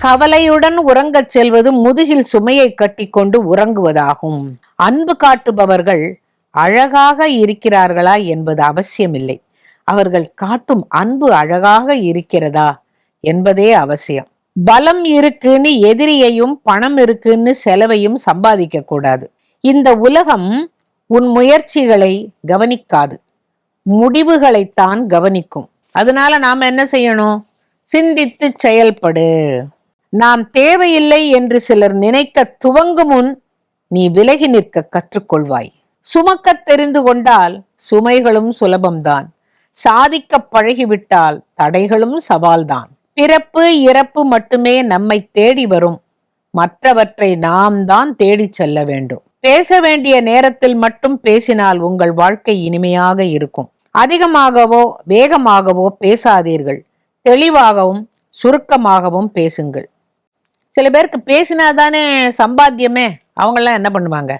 கவலையுடன் உறங்கச் செல்வது முதுகில் சுமையை கட்டிக்கொண்டு உறங்குவதாகும். அன்பு காட்டுபவர்கள் அழகாக இருக்கிறார்களா என்பது அவசியமில்லை. அவர்கள் காட்டும் அன்பு அழகாக இருக்கிறதா என்பதே அவசியம். பலம் இருக்குன்னு எதிரியையும் பணம் இருக்குன்னு செலவையும் சம்பாதிக்க கூடாது இந்த உலகம் உன் முயற்சிகளை கவனிக்காது. முடிவுகளைத்தான் கவனிக்கும். அதனால நாம என்ன செய்யணும்? சிந்தித்து செயல்படு. நாம் தேவையில்லை என்று சிலர் நினைக்க துவங்கும் முன் நீ விலகி நிற்க கற்றுக்கொள்வாய். சுமக்கத் தெரிந்து கொண்டால் சுமைகளும் சுலபம்தான். சாதிக்க பழகிவிட்டால் தடைகளும் சவால்தான். பிறப்பு இறப்பு மட்டுமே நம்மை தேடி வரும். மற்றவற்றை நாம் தான் தேடிச் செல்ல வேண்டும். பேச வேண்டிய நேரத்தில் மட்டும் பேசினால் உங்கள் வாழ்க்கை இனிமையாக இருக்கும். அதிகமாகவோ வேகமாகவோ பேசாதீர்கள். தெளிவாகவும் சுருக்கமாகவும் பேசுங்கள். சில பேருக்கு பேசினா தானே சம்பாத்தியமே. அவங்கெல்லாம் என்ன பண்ணுவாங்க?